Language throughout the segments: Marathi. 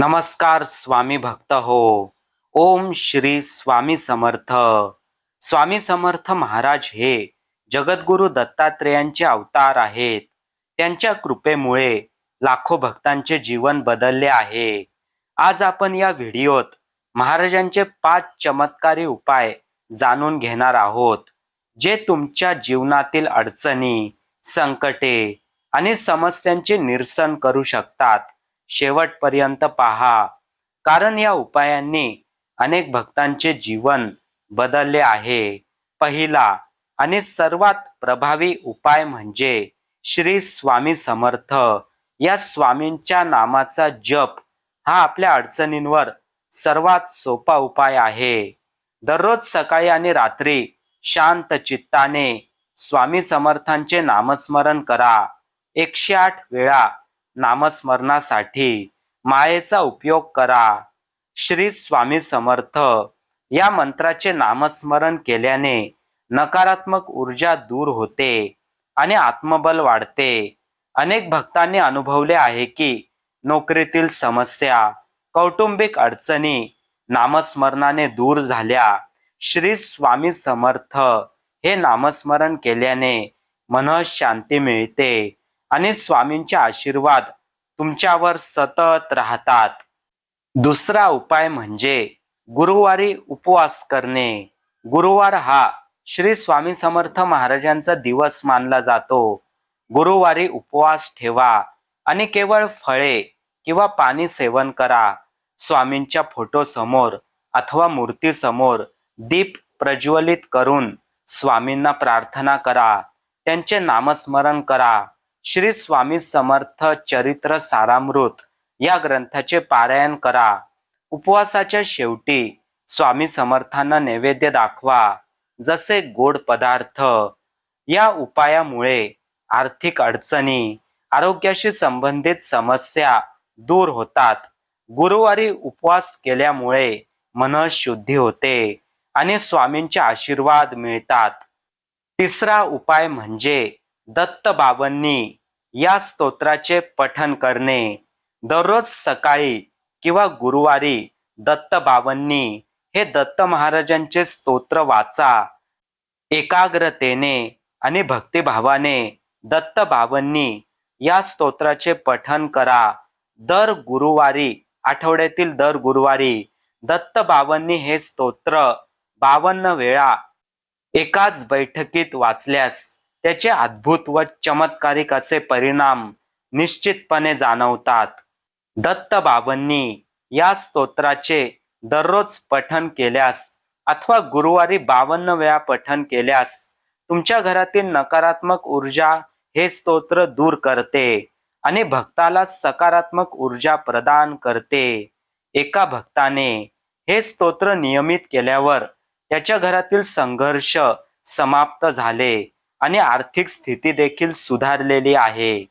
नमस्कार स्वामी भक्त हो. ओम श्री स्वामी समर्थ. स्वामी समर्थ महाराज हे जगद्गुरु दत्तात्रेयांचे अवतार आहेत. त्यांच्या कृपेमुळे लाखो भक्तांचे जीवन बदलले आहे. आज आपण या व्हिडिओत महाराजांचे पाच चमत्कारी उपाय जाणून घेणार आहोत जे तुमच्या जीवनातील अडचणी संकटे आणि समस्यांचे निरसन करू शकतात. शेवटपर्यंत पहा. कारण या उपायांनी अनेक भक्तांचे जीवन बदलले आहे. पहिला आणि सर्वात प्रभावी उपाय म्हणजे श्री स्वामी समर्थ. या स्वामींच्या नामाचा जप हा आपल्या अडचणींवर सर्वात सोपा उपाय आहे. दररोज सकाळी आणि रात्री शांत चित्ताने स्वामी समर्थांचे नामस्मरण करा. एकशे आठ वेळा नामस्मरणासाठी मायेचा उपयोग करा. श्री स्वामी समर्थ या मंत्राचे नामस्मरण केल्याने नकारात्मक ऊर्जा दूर होते आणि आत्मबल वाढते. अनेक भक्तांनी अनुभवले आहे की नोकरीतील समस्या कौटुंबिक अडचणी नामस्मरणाने दूर झाल्या. श्री स्वामी समर्थ हे नामस्मरण केल्याने मन शांती मिळते. आणि स्वामींचे आशीर्वाद तुमच्यावर सतत राहतात. दुसरा उपाय म्हणजे गुरुवारी उपवास करणे. गुरुवार हा श्री स्वामी समर्थ महाराजांचा दिवस मानला जातो. गुरुवारी उपवास ठेवा आणि केवळ फळे किंवा पाणी सेवन करा. स्वामींच्या फोटो समोर अथवा मूर्ती समोर दीप प्रज्वलित करून स्वामींना प्रार्थना करा. त्यांचे नामस्मरण करा. श्री स्वामी समर्थ चरित्र सारामृत या ग्रंथाचे पारायण करा. उपवासाच्या शेवटी स्वामी समर्थांना नैवेद्य दाखवा जसे गोड पदार्थ. या उपायामुळे आर्थिक अडचणी आरोग्याशी संबंधित समस्या दूर होतात. गुरुवारी उपवास केल्यामुळे मनशुद्धी होते आणि स्वामींचे आशीर्वाद मिळतात. तिसरा उपाय म्हणजे दत्त बाबांनी या स्तोत्राचे पठन करणे दररोज सकाळी किंवा गुरुवारी दत्त बाबांनी हे दत्त महाराजांचे स्तोत्र वाचा एकाग्रतेने आणि भक्तिभावाने दत्त बाबांनी या स्तोत्राचे पठन करा. दर गुरुवारी आठवड्यातील दर गुरुवारी दत्त बाबांनी हे स्तोत्र बावन्न वेळा एकाच बैठकीत वाचल्यास त्याचे अद्भुत व चमत्कारिक असे परिणाम निश्चितपणे जाणवतात. दत्त बाबांनी या स्तोत्राचे दररोज पठन केल्यास अथवा गुरुवारी बावन्न वेळा पठन केल्यास तुमच्या घरातील नकारात्मक ऊर्जा हे स्तोत्र दूर करते आणि भक्ताला सकारात्मक ऊर्जा प्रदान करते. एका भक्ताने हे स्तोत्र नियमित केल्यावर त्याच्या घरातील संघर्ष समाप्त झाले. आणि आर्थिक स्थिती देखील सुधारलेली आहे.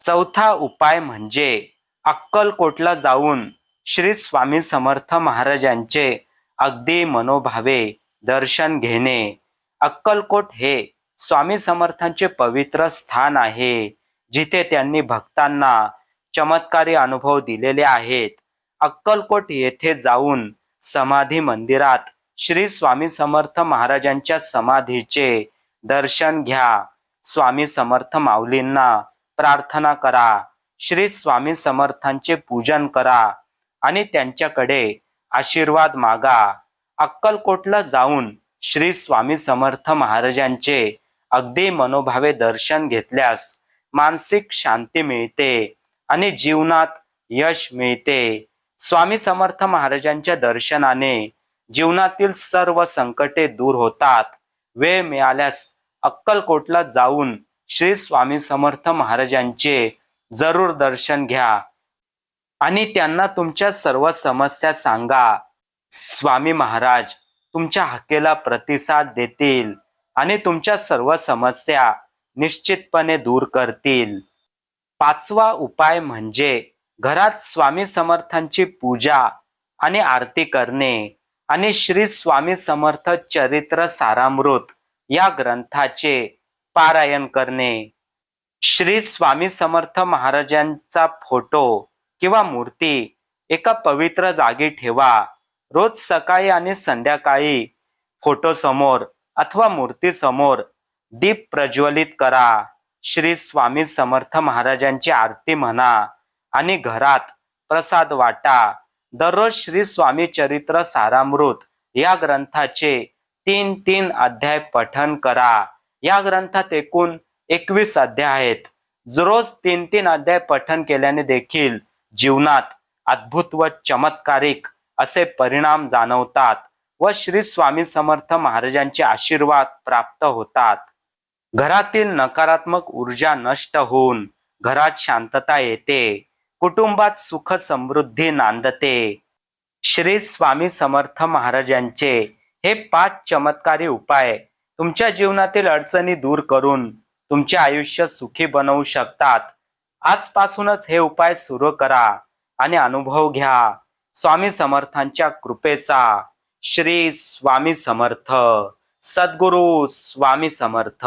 चौथा उपाय म्हणजे अक्कलकोटला जाऊन श्री स्वामी समर्थ महाराजांचे अगदी मनोभावे दर्शन घेणे. अक्कलकोट हे स्वामी समर्थांचे पवित्र स्थान आहे जिथे त्यांनी भक्तांना चमत्कारी अनुभव दिलेले आहेत. अक्कलकोट येथे जाऊन समाधी मंदिरात श्री स्वामी समर्थ महाराजांच्या समाधीचे दर्शन घ्या. स्वामी समर्थ माऊलींना प्रार्थना करा. श्री स्वामी समर्थांचे पूजन करा आणि त्यांच्याकडे आशीर्वाद मागा. अक्कलकोटला जाऊन श्री स्वामी समर्थ महाराजांचे अगदी मनोभावे दर्शन घेतल्यास मानसिक शांती मिळते आणि जीवनात यश मिळते. स्वामी समर्थ महाराजांच्या दर्शनाने जीवनातील सर्व संकटे दूर होतात. वेळ मिळाल्यास अक्कलकोटला जाऊन श्री स्वामी समर्थ महाराजांचे जरूर दर्शन घ्या. आणि त्यांना तुमच्या सर्व समस्या सांगा. स्वामी महाराज तुमच्या हक्केला प्रतिसाद देतील आणि तुमच्या सर्व समस्या निश्चितपणे दूर करतील. पाचवा उपाय म्हणजे घरात स्वामी समर्थांची पूजा आणि आरती करणे आणि श्री स्वामी समर्थ चरित्र सारामृत या ग्रंथाचे पारायण करणे. श्री स्वामी समर्थ महाराजांचा फोटो किंवा मूर्ती एका पवित्र जागी ठेवा. रोज सकाळी आणि संध्याकाळी फोटो समोर अथवा मूर्ती समोर दीप प्रज्वलित करा. श्री स्वामी समर्थ महाराजांची आरती म्हणा आणि घरात प्रसाद वाटा. दररोज श्री स्वामी चरित्र सारामृत या ग्रंथाचे तीन तीन अध्याय पठन करा. या ग्रंथात एकूण एकवीस अध्याय आहेत. रोज तीन तीन अध्याय पठन केल्याने देखील जीवनात अद्भुत व चमत्कारिक असे परिणाम जाणवतात व श्री स्वामी समर्थ महाराजांचे आशीर्वाद प्राप्त होतात. घरातील नकारात्मक ऊर्जा नष्ट होऊन घरात शांतता येते. कुटुंबात सुख समृद्धी नांदते. श्री स्वामी समर्थ महाराजांचे हे पाच चमत्कारी उपाय तुमच्या जीवनातील अडचणी दूर करून तुमचे आयुष्य सुखी बनवू शकतात. आजपासूनच हे उपाय सुरू करा आणि अनुभव घ्या. स्वामी समर्थांच्या कृपेचा श्री स्वामी समर्थ. सद्गुरु स्वामी समर्थ.